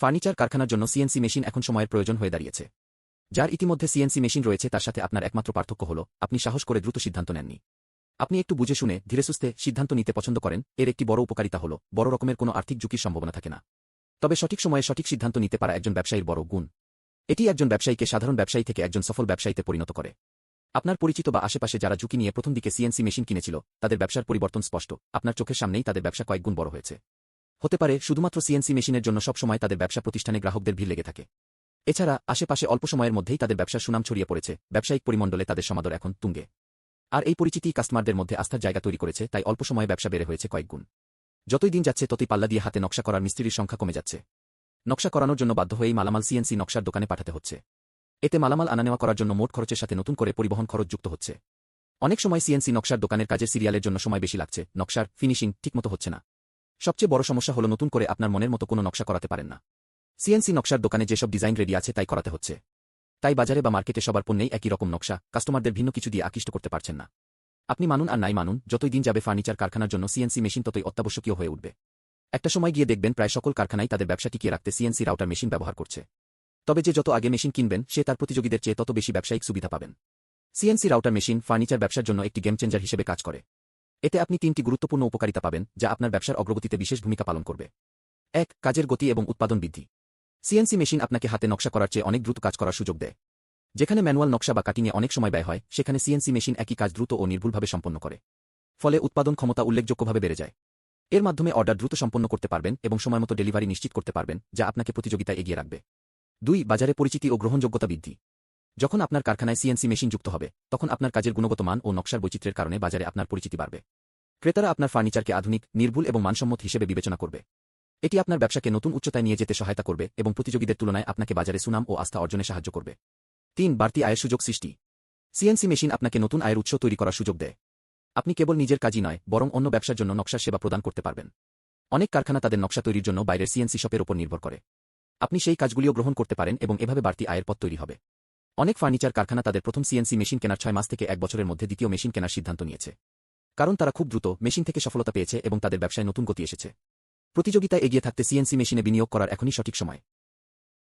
Furniture কারখানার জন্য CNC machine এখন সময়ের প্রয়োজন হয়ে দাঁড়িয়েছে। যার ইতিমধ্যে সিএনসি মেশিন রয়েছে, তার সাথে আপনার একমাত্র পার্থক্য হল, আপনি সাহস করে দ্রুত সিদ্ধান্ত নেননি। আপনি একটু বুঝে শুনে, ধীরে সুস্থে সিদ্ধান্ত নিতে পছন্দ করেন, এর একটি বড় উপকারিতা হল, বড় রকমের কোনো আর্থিক ঝুঁকির সম্ভাবনা থাকে না। তবে সঠিক সময়ে সঠিক সিদ্ধান্ত নিতে পারা একজন ব্যবসায়ীর বড় গুণ। এটি একজন ব্যবসায়ীকে সাধারণ ব্যবসায়ী থেকে একজন সফল ব্যবসায়ীতে পরিণত করে। আপনার পরিচিত বা আশেপাশে যারা ঝুঁকি নিয়ে প্রথম দিকে সিএনসি মেশিন কিনেছিল, তাদের ব্যবসার পরিবর্তন স্পষ্ট। আপনার চোখের সামনেই তাদের ব্যবসা কয়েক গুণ বড় হয়েছে। হতে পারে শুধুমাত্র সিএনসি মেশিনের জন্য সবসময় তাদের ব্যবসা প্রতিষ্ঠানে গ্রাহকদের ভিড় লেগে থাকে। এছাড়া, আশেপাশে অল্প সময়ের মধ্যেই তাদের ব্যবসার সুনাম ছড়িয়ে পড়েছে। ব্যবসায়িক পরিমণ্ডলে তাদের সমাদর এখন তুঙ্গে। আর এই পরিচিতি কাস্টমারদের মধ্যে আস্থার জায়গা তৈরি করেছে, তাই অল্প সময়ে ব্যবসা বেড়ে হয়েছে কয়েকগুণ যতই দিন যাচ্ছে, ততই পাল্লা দিয়ে হাতে নকশা করার মিস্ত্রির সংখ্যা কমে যাচ্ছে। নকশা করানোর জন্য বাধ্য হয়েই মালামাল সিএনসি নকশার দোকানে পাঠাতে হচ্ছে। এতে মালামাল আনা নেওয়া করার জন্য মোট খরচের সাথে নতুন করে পরিবহন খরচ যুক্ত হচ্ছে। অনেক সময় সিএনসি নকশার দোকানের কাজে সিরিয়ালের জন্য সময় বেশি লাগছে। নকশার ফিনিশিং ঠিকমতো হচ্ছে না। সবচেয়ে বড় সমস্যা হল নতুন করে আপনার মনের মতো কোনো নকশা করাতে পারেন না। সিএনসি নকশার দোকানে যেসব ডিজাইন রেডি আছে তাই করাতে হচ্ছে। তাই বাজারে বা মার্কেটে সবার পণ্যেই একই রকম নকশা, কাস্টমারদের ভিন্ন কিছু দিয়ে আকৃষ্ট করতে পারছেন না। আপনি মানুন আর নাই মানুন, যতই দিন যাবে ফার্নিচার কারখানার জন্য সিএনসি মেশিন ততই অত্যাবশ্যকীয় হয়ে উঠবে। একটা সময় গিয়ে দেখবেন প্রায় সকল কারখানাই তাদের ব্যবসা টিকিয়ে রাখতে সিএনসি রাউটার মেশিন ব্যবহার করছে। তবে যে যত আগে মেশিন কিনবেন, সে তার প্রতিযোগীদের চেয়ে তত বেশি ব্যবসায়িক সুবিধা পাবেন। সিএনসি রাউটার মেশিন ফার্নিচার ব্যবসার জন্য একটি গেম চেঞ্জার হিসেবে কাজ করে। এতে আপনি তিনটি গুরুত্বপূর্ণ উপকারিতা পাবেন, যা আপনার ব্যবসার অগ্রগতিতে বিশেষ ভূমিকা পালন করবে। এক, কাজের গতি এবং উৎপাদন বৃদ্ধি। সিএনসি মেশিন আপনাকে হাতে নকশা করার চেয়ে অনেক দ্রুত কাজ করার সুযোগ দেয়। যেখানে ম্যানুয়াল নকশা বা কাটিংয়ে অনেক সময় ব্যয় হয়, সেখানে সিএনসি মেশিন একই কাজ দ্রুত ও নির্ভুলভাবে সম্পন্ন করে। ফলে উৎপাদন ক্ষমতা উল্লেখযোগ্যভাবে বেড়ে যায়। এর মাধ্যমে অর্ডার দ্রুত সম্পন্ন করতে পারবেন এবং সময়মতো ডেলিভারি নিশ্চিত করতে পারবেন, যা আপনাকে প্রতিযোগিতায় এগিয়ে রাখবে। দুই, বাজারে পরিচিতি ও গ্রহণযোগ্যতা বৃদ্ধি। যখন আপনার কারখানায় সিএনসি মেশিন যুক্ত হবে, তখন আপনার কাজের গুণগত মান ও নকশার বৈচিত্র্যের কারণে বাজারে আপনার পরিচিতি বাড়বে। ক্রেতারা আপনার ফার্নিচারকে আধুনিক, নির্ভুল এবং মানসম্মত হিসেবে বিবেচনা করবে। এটি আপনার ব্যবসাকে নতুন উচ্চতায় নিয়ে যেতে সহায়তা করবে এবং প্রতিযোগীদের তুলনায় আপনাকে বাজারে সুনাম ও আস্থা অর্জনে সাহায্য করবে। তিন, বাড়তি আয়ের সুযোগ সৃষ্টি। সিএনসি মেশিন আপনাকে নতুন আয়ের উৎস তৈরি করার সুযোগ দেয়। আপনি কেবল নিজের কাজই নয়, বরং অন্য ব্যবসার জন্য নকশা সেবা প্রদান করতে পারবেন। অনেক কারখানা তাদের নকশা তৈরির জন্য বাইরের সিএনসি শপের উপর নির্ভর করে। আপনি সেই কাজগুলিও গ্রহণ করতে পারেন এবং এভাবে বাড়তি আয়ের পথ তৈরি হবে। অনেক ফার্নিচার কারখানা তাদের প্রথম সিএনসি মেশিন কেনার ছয় মাস থেকে এক বছরের মধ্যে দ্বিতীয় মেশিন কেনার সিদ্ধান্ত নিয়েছে। কারণ তারা খুব দ্রুত মেশিন থেকে সফলতা পেয়েছে এবং তাদের ব্যবসায় নতুন গতি এসেছে। প্রতিযোগিতায় এগিয়ে থাকতে সিএনসি মেশিনে বিনিয়োগ করার এখনই সঠিক সময়।